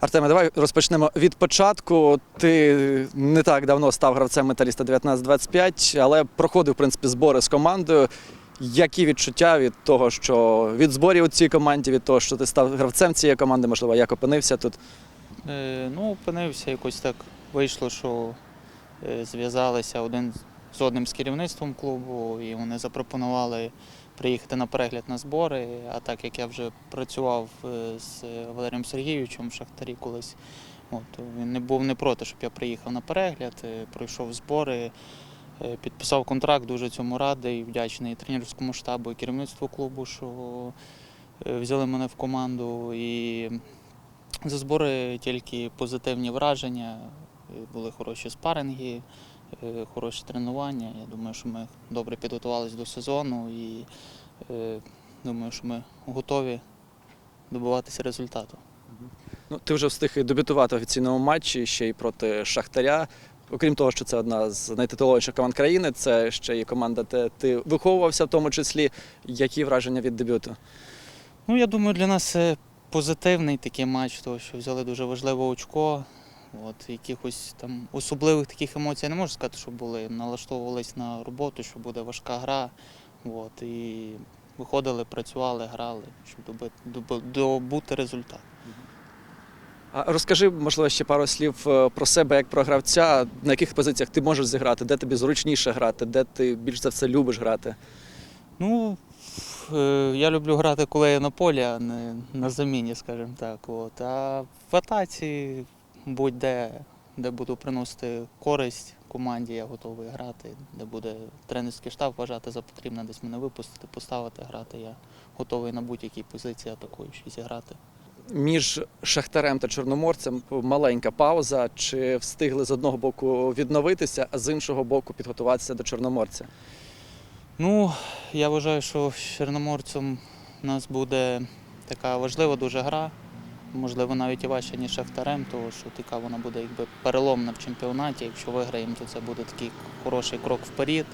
Артеме, давай розпочнемо від початку. Ти не так давно став гравцем металіста 19-25, але проходив в принципі збори з командою. Які відчуття від того, що від зборів у цій команді, від того, що ти став гравцем цієї команди, можливо, як опинився тут? Е, ну, опинився якось так вийшло, що е, зв'язалися один з одним з керівництвом клубу, і вони запропонували приїхати на перегляд на збори. А так як я вже працював е, з Валерієм Сергійовичем в Шахтарі колись, от, він не був не проти, щоб я приїхав на перегляд, е, пройшов збори. е, Підписав контракт, дуже цьому радий, вдячний тренерському штабу і керівництву клубу, що взяли мене в команду. І за збори тільки позитивні враження, були хороші спаринги, хороші тренування. Я думаю, що ми добре підготувалися до сезону і е, думаю, що ми готові добиватися результату. Ну, ти вже встиг і дебютувати в офіційному матчі ще й проти Шахтаря. Окрім того, що це одна з найтитуловіших команд країни, це ще і команда, де ти виховувався в тому числі. Які враження від дебюту? Ну, я думаю, для нас позитивний такий матч, тому що взяли дуже важливе очко. От, якихось там особливих таких емоцій я не можу сказати, що були. Налаштовувались на роботу, що буде важка гра. От, і виходили, працювали, грали, щоб добити, добути результат. А розкажи, можливо, ще пару слів е, про себе як про гравця, на яких позиціях ти можеш зіграти, де тобі зручніше грати, де ти більш за все любиш грати. Ну, е, я люблю грати, коли я на полі, а не на заміні, скажімо так. От. А в атаці будь-де, де буду приносити користь команді, я готовий грати. Де буде тренерський штаб вважати за потрібне десь мене випустити, поставити грати. Я готовий на будь-якій позиції атакуючій зіграти. Між Шахтарем та Чорноморцем маленька пауза. Чи встигли з одного боку відновитися, а з іншого боку підготуватися до Чорноморця? Ну, я вважаю, що з Чорноморцем у нас буде така важлива дуже гра. Можливо, навіть і важче, ніж Шахтарем, тому що така вона буде якби переломна в чемпіонаті. Якщо виграємо, то це буде такий хороший крок вперед.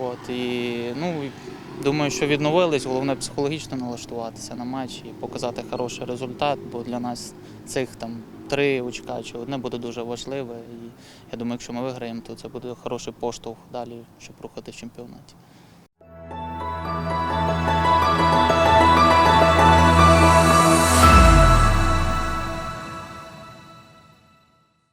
От, і, ну, думаю, що відновились, головне психологічно налаштуватися на матч і показати хороший результат, бо для нас цих там три очка чи одне буде дуже важливе. І я думаю, якщо ми виграємо, то це буде хороший поштовх далі, щоб рухати в чемпіонаті.